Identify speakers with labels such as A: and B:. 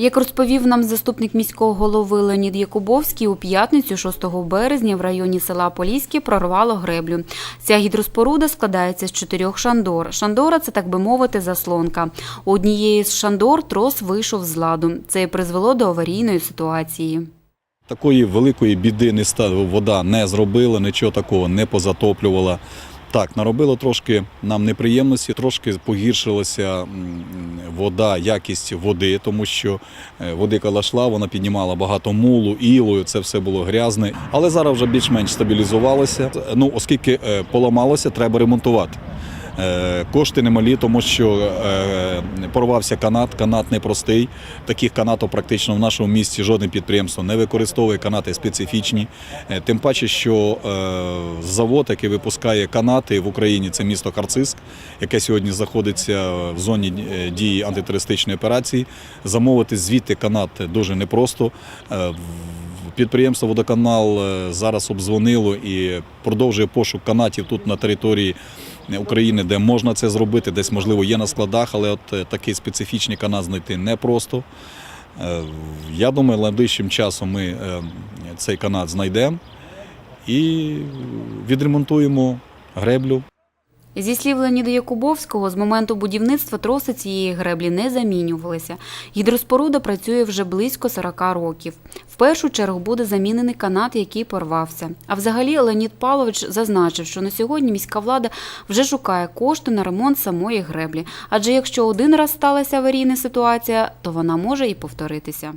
A: Як розповів нам заступник міського голови Леонід Якубовський, у п'ятницю 6 березня в районі села Поліське прорвало греблю. Ця гідроспоруда складається з чотирьох шандор. Шандора це так би мовити заслонка. У однієї з шандор трос вийшов з ладу. Це і призвело до аварійної ситуації.
B: Такої великої біди не стало, вода не зробила, нічого такого не позатоплювала. Так, наробило трошки нам неприємності, трошки погіршилася вода, якість води, тому що е, води коли йшла, вона піднімала багато мулу, ілою, це все було грязне. Але зараз вже більш-менш стабілізувалося. Ну, оскільки е, поламалося, треба ремонтувати. Е, Кошти немалі, тому що е, порвався канат, канат непростий. Таких канатів практично в нашому місті жодне підприємство не використовує. Канати специфічні. Е, Тим паче, що завод, який випускає канати в Україні, це місто Харциск, яке сьогодні знаходиться в зоні дії антитерористичної операції. Замовити звідти канат дуже непросто. Підприємство Водоканал е, зараз обдзвонило і продовжує пошук канатів тут на території України, де можна це зробити, десь можливо є на складах, але от е, такий специфічний канат знайти непросто. Е, Я думаю, найближчим часом ми цей канат знайдемо і відремонтуємо греблю.
A: Зі слів Леоніда Якубовського, з моменту будівництва троси цієї греблі не замінювалися. Гідроспоруда працює вже близько 40 років. В першу чергу буде замінений канат, який порвався. А взагалі Леонід Павлович зазначив, що на сьогодні міська влада вже шукає кошти на ремонт самої греблі. Адже якщо один раз сталася аварійна ситуація, то вона може і повторитися.